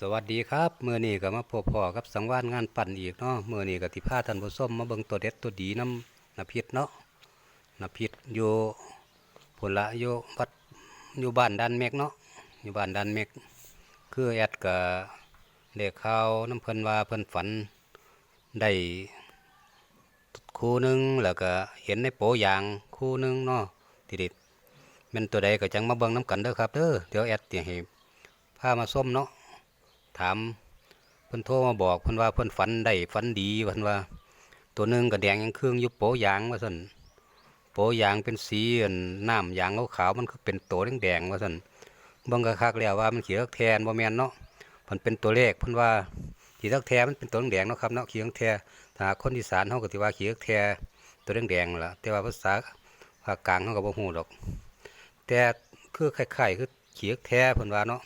สวัสดีครับเมื่อนี้ก็มาพบพ่อกับสังวานงานปั่นอีกเนาะเมื่อนี้ก็ติพาท่านผู้ชมมาเบิ่งตัวเด็ดตัวดีน้ำนาพิษเนาะนาพิษอยู่ผลละอยู่วัดอยู่บ้านดันเมกเนาะอยู่บ้านดันเมกคือแอดกับเด็กเขาน้ำเพิ่นว่าเพิ่นฝันได้คู่หนึงแล้วก็เห็นในโปยางคู่หนึงเนาะติดิแม่นตัวใดก็จังมาเบิ่งน้ำกันเด้อครับเด้อเดี๋ยวแอดสิให้พามาส้มเนาะ ถามเพิ่นโทรมาบอกเพิ่นว่าเพิ่นฝันได้ฝันดีเพิ่นว่า ตัวหนึงก็แดงยังเครื่องยู่โปยางว่าซั่นโปยางเป็นสีน้ำยางขาวๆมันคือเป็นตัวแดงๆว่าซั่นเบิ่งคักแล้วว่ามันเขี้รักแทนบ่แมนเนาะเพิ่นเป็นตัวเลขเพิ่นว่าขี้รักแทมันเป็นตัวแดงเนาะครับเนาะขี้รักแทถ้าคนอีสานเฮาก็สิว่าขี้รักแทตัวแดงๆล่ะแต่ว่าภาษาภาคกลางเฮาก็บ่ฮู้ดอก แต่คือคล้ายๆคือขี้รักแทเพิ่นว่าเนาะ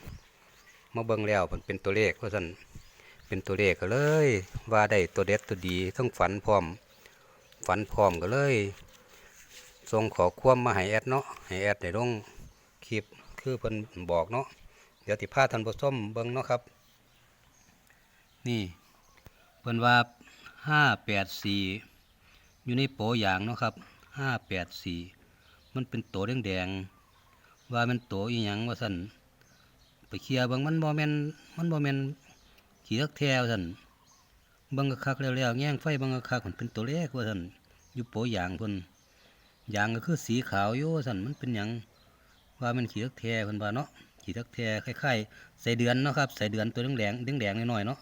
มาเบิ่งแล้วมันเป็นตัวเลขว่าซั่นเป็นตัวเลขก็เลย ว่าได้ตัวเด็ดตัวดีทั้งฝันพร้อม ฝันพร้อมก็เลยส่งขอควมมาให้แอดเนาะให้แอดได้ลงคลิปคือเพิ่นบอกเนาะเดี๋ยวติพาท่านผู้ชมเบิ่งเนาะครับ นี่เพิ่นว่า584อยู่ในโปอย่างเนาะครับ584มันเป็นตัวแดงๆว่ามันตัวอีหยังว่าซั่น ไปเคลียร์เบางมันบ่แม่นมันบ่แม่นขี้รักแท้ว่าซั่นเบิ่งคักๆแล้วๆแง่งไฟเบิ่งคักๆมันเป็นตัวเลขว่าซั่นอยู่โปยางเพิ่นยางก็คือสีขาวอยู่ว่าซั่นมันเป็นหยังว่ามันขี้รักแท้เพิ่นว่าเนาะขี้รักแท้คล้ายๆใส่เดือนเนาะครับใส่เดือนตัวแดงๆแดงๆน้อยๆเนาะ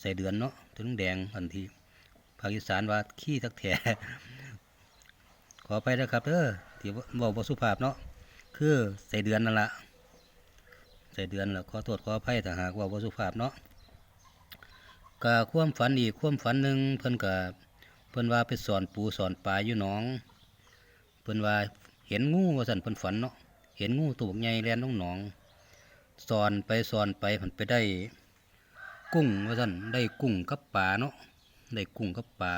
ใส่เดือนเนาะตัวแดงๆอันที่ภาคอีสานว่าขี้รักแท้ขอไปนะครับเด้อที่เว้าบ่สุภาพเนาะคือใส่เดือนนั่นล่ะ ใส่เดือนแล้วขอโทษขออภัยถ้าหากว่าบ่สุภาพเนาะก็ความฝันอีกความฝันหนึ่งเพิ่นก็เพิ่นว่าไปสอนปูสอนปลาอยู่หนอง เพิ่นว่าเห็นงูว่าซั่นเพิ่นฝันเนาะเห็นงูตัวบักใหญ่แล่นลงหนองสอนไปสอนไปเพิ่นไปได้ กุ้งว่าซั่นได้กุ้งกับปลาเนาะได้กุ้งกับปลา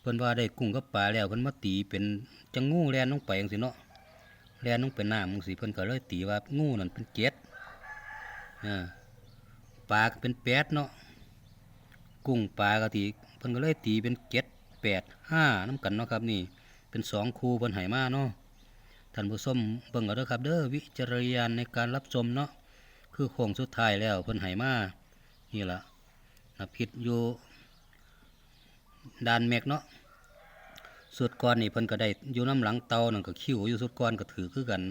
เพิ่นว่าได้กุ้งกับปลาแล้วเพิ่นมาตีเป็นจังงูแล่นลงไปจังซี่เนาะแล่นลงไปน้ำมึงสิเพิ่นก็เลยตีว่างูนั่นเป็นเจ็ด ปลาก็เป็นแปดเนาะกุ้งปลาก็ตีเพิ่นก็เลยตีเป็นเจ็ดแปดห้าน้ำกันเนาะครับนี่ เป็นสองคูเพิ่นใหมาเนาะท่านผู้ชมเบิ่งเอาเด้อครับ เด้อวิจารณญาณในการรับชมเนาะคือโค้งสุดท้ายแล้วเพิ่นใหมานี่ละนะพิษอยู่ดานเมกเนาะสุดก้อนนี่เพิ่นก็ได้อยู่น้ำหลังเตานั่นก็คิ้วอยู่สุดก้อนก็ถือคือกัน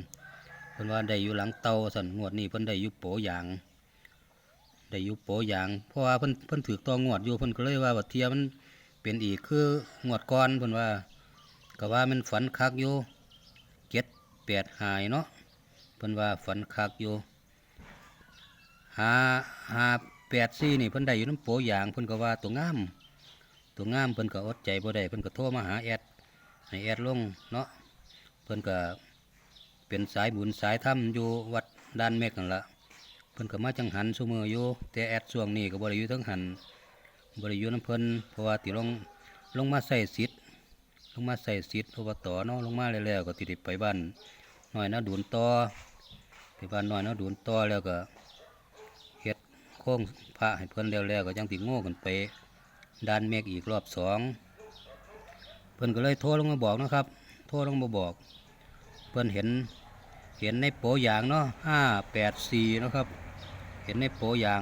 พิ่นว่าได้อยู่หลังเตาสันงวดนี้เพิ่นได้อยู่โปยางได้อยู่โปยาง เพราะว่าเพิ่นเพิ่นถือตองวดอยู่เพิ่นก็เลยว่าบัดเทียมันเป็นอีกคืองวดก้อนเพิ่นว่าก็ว่ามันฝันคักอยู่เจ็ดแปดหายเนาะเพิ่นว่าฝันคักอยู่หาหาแปดสี่นี่เพิ่นได้อยู่น้ำโปยางเพิ่นก็ว่าตัวงาม ตัวงามเพิ่นก็อดใจบ่ได้เพิ่นก็โทรมาหาแอดให้แอดลงเนาะเพิ่นก็ เป็นสายบุญสายธรรมอยู่วัดด้านเมฆนั่นละเพิ่นก็มาจังหันซุมืออยู่แต่แอดช่วงนี้ก็บ่ได้อยู่ทั้งหันบ่ได้อยู่น้ำเพิ่นเพราะว่าติลงลงมาใส่สิทธิ์ลงมาใส่สิทธิ์อบตเนาะลงมาแล้วๆก็ติดไปบ้านหน้อยนะดูนต่อไปบ้านหน้อยนะดูนต่อแล้วก็เฮ็ดโค้งพระให้เพิ่นแล้วๆก็จังติโง่กันไปด้านเมฆอีกรอบสองเพิ่นก็เลยโทรลงมาบอกนะครับ โทรลงมาบอก เพิ่นเห็น เห็นในโปยางเนาะห้าแปดสี่นะครับ เห็นในโปยาง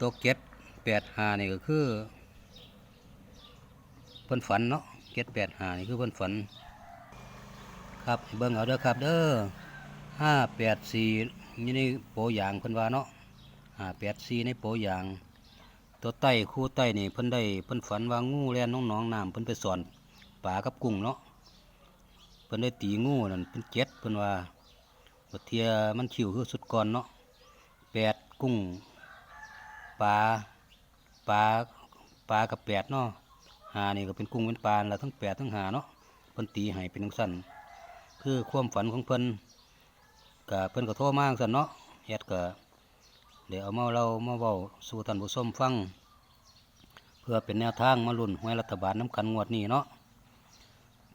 ตัวเก็ดแปดหานี่ก็คือเพิ่นฝันเนาะเก็ดแปดหานี่คือเพิ่นฝัน ครับเบิ่งเอาเด้อครับเด้อห้าแปดสี่นี่ในโปยางเพิ่นว่าเนาะห้าแปดซีในโปยางตัวไต้คู่ไต้นี่เพิ่นได้เพิ่นฝันว่างูแล่นน้องน้องน้ำเพิ่นไปสอนปลากับกุ้งเนาะ พิ่นได้ตีงูนั่นเป็นเจ็ดเพิ่นว่าบทเทียมันคิวคือสุดก่อนเนาะแปดกุ้งปลาปลาปลากับแปดเนาะหานี่ก็เป็นกุ้งเป็นปลาแล้วทั้งแปดทั้งหาเนาะเพิ่นตีให้เป็นจังซั่นคือความฝันของเพิ่นก็เพิ่นก็โทรมาจังซั่นเนาะเฮ็ดก็เดี๋ยวเอามาเรามาเว้าสู่ท่านผู้ชมฟัง เพื่อเป็นแนวทางมาลุ้นหวยรัฐบาลน้ำกันงวดนี้เนาะ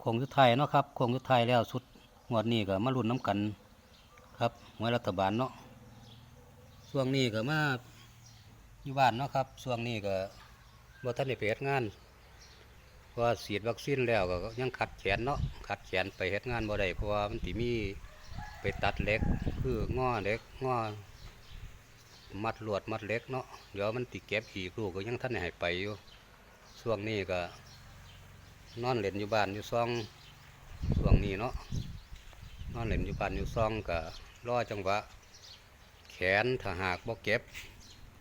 คงสุดท้ายเนาะครับโคงสุดท้ายแล้วสุดงวดนี้ก็มาลุ้นน้ำกันครับหวยรัฐบาลเนาะช่วงนี้ก็มาอยู่บ้านเนาะครับช่วงนี้ก็บ่ทันได้ไปเฮ็ดงานเพราะว่าฉีดวัคซีนแล้วก็ยังขัดแขนเนาะขัดแขนไปเฮ็ดงานบ่ได้เพราะว่ามันสิมีไปตัดเล็กคืองอเล็กงอมัดลวดมัดเล็กเนาะเดี๋ยวมันติเก็บอีกลูกก็ยังทันได้ให้ไปอยู่ช่วงนี้ก็ นอนเล่นอยู่บ้านอยู่ซองช่วงนี้เนาะนอนเล่นอยู่บ้านอยู่ซองก็รอจังหวะ แขนถ้าหากบ่เก็บ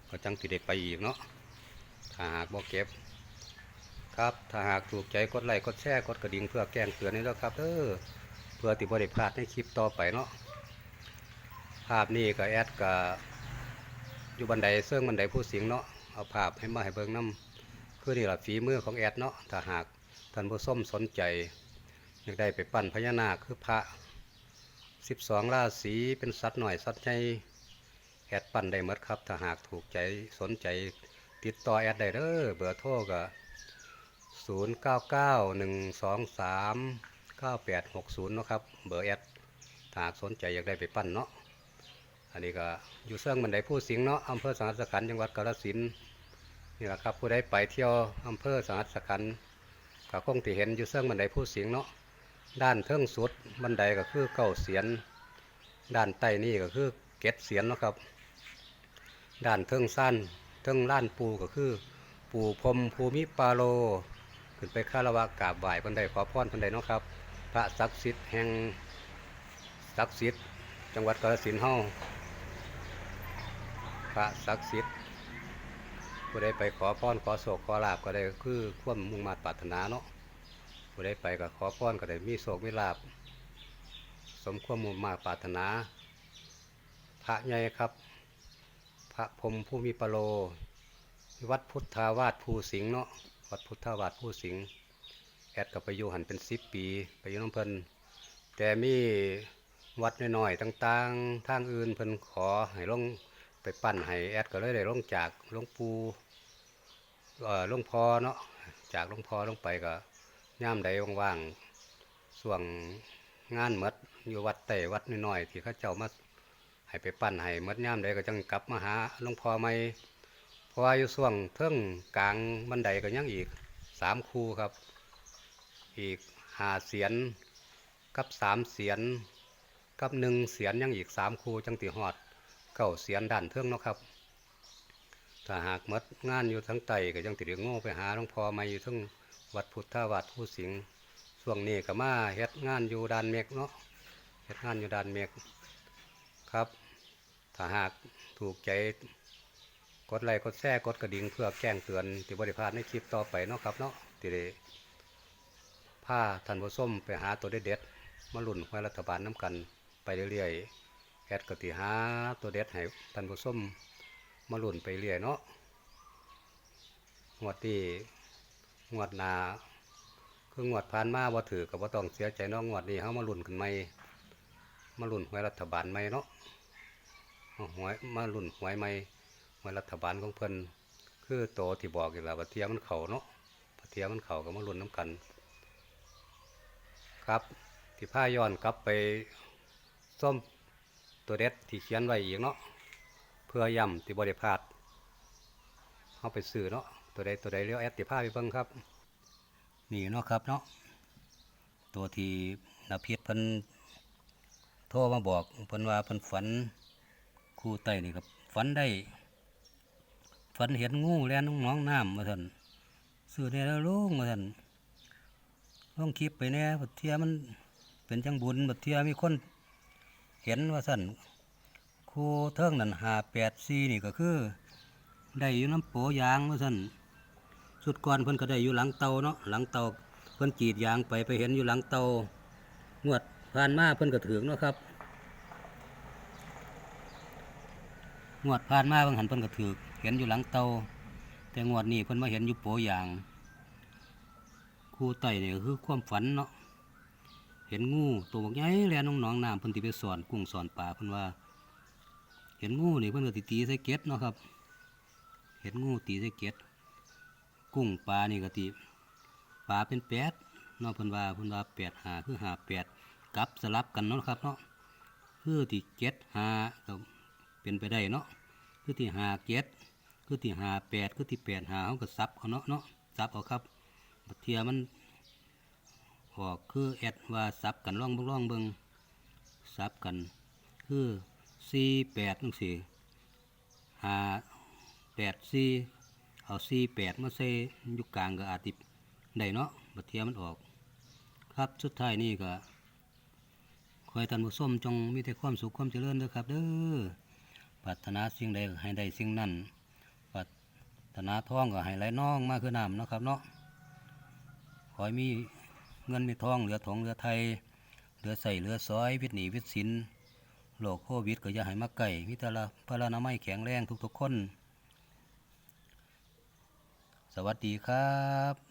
ก็จังสิได้ไปอีกเนาะถ้าหากบ่เก็บ ครับถ้าหากถูกใจกดไลค์กดแชร์กดกระดิ่งเพื่อแจ้งเตือนนี่แล้วครับเออเพื่อติบ่ได้พลาดในคลิปต่อไปเนาะภาพนี้ก็แอดก็อยู่บันไดเสื่องบันไดผู้สิงเนาะเอาภาพให้มาให้เบิ่งนํคือนี่แหละฝีมือของแอดเนาะถ้าหาก ท่านผู้ชมสนใจ อยากได้ไปปั้นพญานาคคือพระสิบสองราศีเป็นสัตว์หน่อยสัตว์ใหญ่แอดปั้นได้หมดครับ ถ้าหากถูกใจสนใจติดต่อแอดได้เด้อเบอร์โทรก็ศูนย์เก้าเก้าหนึ่งสองสามเก้าแปดหกศูนย์นะครับ เบอร์แอดถ้าหากสนใจอยากได้ไปปั้นเนาะอันนี้ก็อยู่เสื่องบันไดผู้สิงเนาะอำเภอสังหัสขันธ์จังหวัดกาฬสินธุ์นี่แหละครับผู้ใดไปเที่ยวอำเภอสังหัสขันธ์ ก็คงที่เห็นอยู่เสื่องบันไดผู้สิงเนาะด้านเทิงสุดบันไดก็คือเก้าเสียน ด้านใต้นี่ก็คือเกศเสียนนะครับ ด้านเทิงสั้นเทิงล้านปูก็คือ ปูพรมภูมิปาโล ขึ้นไปคารวะกราบไหว้บันไดขอพรบันไดเนาะครับ พระศักดิ์สิทธิ์แห่งศักดิ์สิทธิ์จังหวัดกาฬสินธุ์เฮาพระศักดิ์สิทธิ์ ผู้ใดไปขอพรขอโศกขอลาบก็ได้คือความมุ่งมาปรารถนาเนาะผู้ใดไปก็ขอพรก็ได้มีโศกมีลาบสมความมุ่งมาปรารถนา พระใหญ่ครับ พระพรมผู้มีปโลวัดพุทธาวาสภูสิงห์เนาะวัดพุทธาวาสภูสิงห์แอดกับไปอยู่หันเป็นสิบปีไปอยู่น้ำเพิ่นแต่มีวัดน้อยๆต่างๆทางอื่นเพิ่นขอให้ลงไปปั้นให้แอดก็เลยได้ลงจากหลวงปู หลวงพ่อเนาะจากหลวงพ่อลงไปก็ย่ามใดว่างๆส่วงงานหมดอยู่วัดแต่วัดน้อยๆที่เขาเจ้ามาให้ไปปั้นให้หมดย่ามใดก็จังกลับมาหาหลวงพ่อใหม่พราะว่าอยู่ส่วงเทิงกลางบันไดก็ยังอีกสามคูครับ อีกหาเสียนกับสามเสียนกับหนึ่งเสียนยังอีกสามคูจังติหอดเก้าเสียนด้านเทิงเนาะครับ ถ้าหากหมดงานอยู่ทั้งไตก็ยังติดโง่ไปหาหลวงพ่อมาอยู่ทั้งวัดพุทธวัดผู้สิงห์ช่วงนี้ก็มาเฮ็ดงานอยู่ดานเมกเนาะเฮ็ดงานอยู่ดานเมกครับถ้าหากถูกใจกดไลค์กดแชร์กดกระดิ่งเพื่อแจ้งเตือนที่บริพาดในคลิปต่อไปเนาะครับเนาะที่ได้าท่านผู้มไปหาตัวเด็ดๆมาหลุ่นไว้รัฐบาลน้ำกันไปเรื่อยๆแอดกติหาตัวเด็ดให้ท่านผู้ม มาหลุ่นไปเรื่อยเนาะงวดที่งวดนาคืองวดผ่านมาบ่ถือกับบ่ต้องเสียใจเนาะงวดนี้เฮามาหลุ่นกันใหมมาหลุ่นไว้รัฐบาลใหม่เนาะเอาหวยมาหลุ่นหวยใหม่มารัฐบาลของเพิ่นคือโตที่บอกอยู่แล้วว่าเทียมันเข่าเนาะพอเทียมันเข่าก็มาหลุนน้ำกัน ครับที่ผ้าย้อนกลับไปส้มตัวเด็ดที่เขียนไว้อีกเนาะ พื่อย่ำที่บริพาดเอาไปซื้อเนาะตัวใดตัวใดเลี้ยวแอดที่ผ้าไปเบิ่งครับ นี่เนาะครับเนาะตัวที่นาพียรเพิ่นโทรมาบอกพิ่นว่าพิ่นฝันคู่ไตนี่ครับฝันได้ฝันเห็นงูแล่นลงน้องน้ำมาท่นซื้อเนี่ยแล้วลุงมาท่นลองคลิปไปแน่บัดเทียมันเป็นจังบุญบัดเทียมีคนเห็นว่าสั่น คูเทิงนั่นหาแปดซีนี่ก็คือ ได้อยู่น้ำโปยางว่าสั่นสุดก่อนเพิ่นก็ได้อยู่หลังเตาเนาะหลังเตาเพิ่นกรีดยางไปไปเห็นอยู่หลังเตางวดผ่านมาเพิ่นก็ถึงเนาะครับงวดผ่านมาเพิ่งหันเพิ่นก็ถือเห็นอยู่หลังเตาแต่งวดนี้เพิ่นมาเห็นอยู่โปยางคู่ไต่นี่ก็คือความฝันเนาะเห็นงูตัวบักใหญ่แล่นลงหนองน้ำเพิ่นสิไปสอนกุ้งสอนปลาเพิ่นว่า ห็นงูนี่เพิ่นก็สิตีใส่เก็ดเนาะครับ เห็นงูตีใส่เก็ดกุ้งปลานี่ก็ตีปลาเป็นแปดเนาะเพิ่นว่าเพิ่นว่าแปดหาคือหาแปดกลับสลับกันเนาะครับเนาะคือที่เจ็ดหาก็เป็นไปได้เนาะคือที่หาเจ็ดคือที่หาแปดคือที่แปดหาเขาก็ซับเอาเนาะเนาะซับเอาครับบัเทียมันออกคือแอดว่าซับกันล่องเบิ่งล่องเบิงซับกันคือ สี่แปดนั่นสี่หาแปดสี่เอาสี่แปดมาใส่อยุกกลางก็อาจติได้เนาะบัดเทียมันออก ครับสุดท้ายนี่ก็ขอให้ท่านผู้ชมจงมีแต่ความสุขความเจริญด้อครับเด้อปรารถนาสิ่งใดให้ได้สิ่งนั้นปรารถนาทองก็ให้ไหลน้องมากคือน้ำนะครับเนาะขอให้มีเงินมีทองเหลือทองเหลือไทยเหลือใส่เหลือซอยวิตหนีวิตสิน โรคโควิดก็อย่าให้มาไก่มิตรละพระนามัยแข็งแรงทุกๆคน สวัสดีครับ